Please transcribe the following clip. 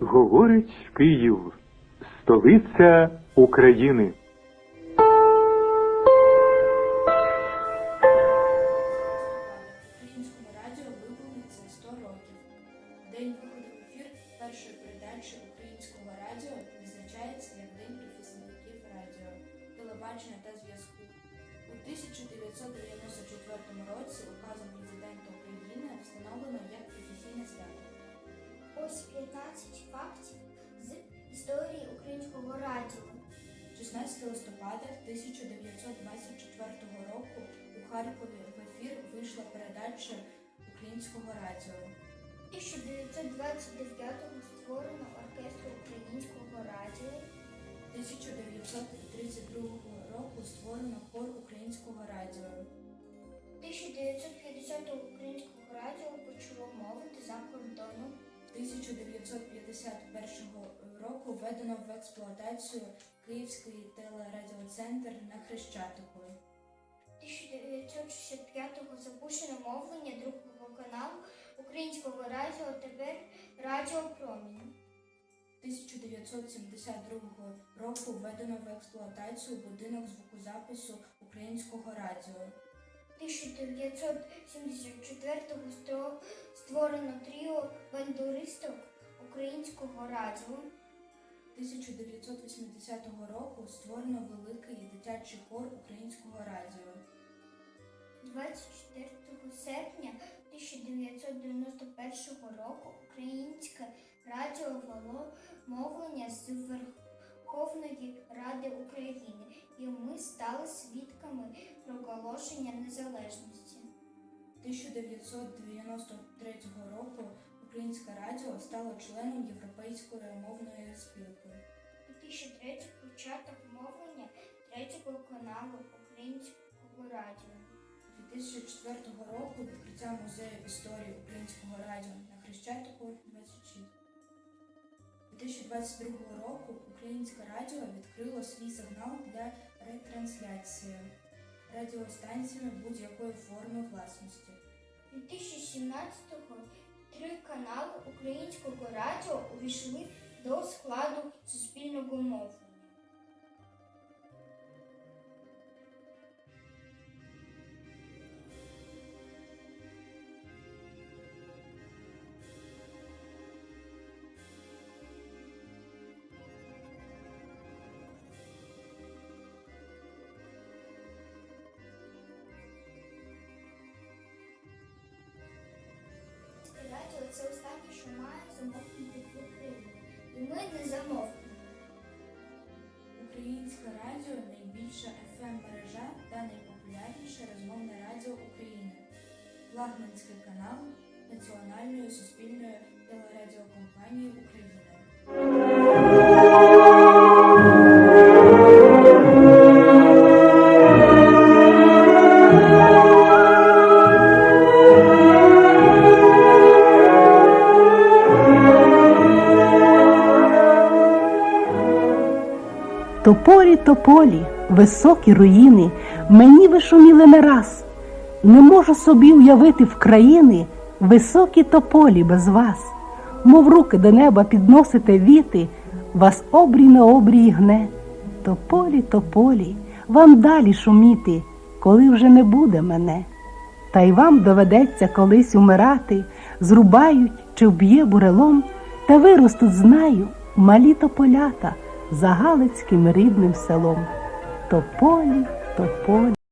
Говорить Київ, столиця України. Українському радіо виповниться 100 років. День виходу в ефір першої передачі українського радіо відзначається як День професійників радіо, телебачення та зв'язку. У 1994 16 листопада 1924 року у Харкові в ефір вийшла передача українського радіо. 1929-го створено оркестр українського радіо. 1932 року створено хор українського радіо. 1950-го українського радіо почало мовити за кордоном. 1951 року введено в експлуатацію Київський телерадіоцентр на Хрещатику. 1965-го запущено мовлення другого каналу українського радіо, тепер Радіо Промінь. 1972 року введено в експлуатацію будинок звукозапису українського радіо. 1974-го створено тріо бандуристок українського радіо. 1980 року створено великий дитячий хор українського радіо. 24 серпня 1991 року Українське радіо вело мовлення з Верховної Ради України, і ми стали свідками проголошення незалежності. 1993 року Українське радіо стало членом Європейської мовної спілки. 2003 початок мовлення третього каналу Українського радіо. 2004 року відкриття музею історії українського радіо на Хрещатику 26. 2022 року Українське радіо відкрило свій сигнал для ретрансляції радіостанціями будь-якої форми власності. 2017-го три канали українського радіо увійшли до складу суспільного мовлення. Це останнє, що має замовкнути в Україні. І ми не замовкнемо. Українське радіо найбільша fm мережа та найпопулярніше розмовне радіо України. Флагманський канал Національної суспільної телерадіокомпанії України. Тополі, тополі, високі руїни, мені вишуміли не раз. Не можу собі уявити в країни високі тополі без вас, мов руки до неба підносите віти, вас обрій на обрій гне. Тополі, тополі, вам далі шуміти, коли вже не буде мене. Та й вам доведеться колись умирати, зрубають чи вб'є бурелом, та виростуть, знаю, малі тополята за Галицьким рідним селом. То полі, Тополі, тополі.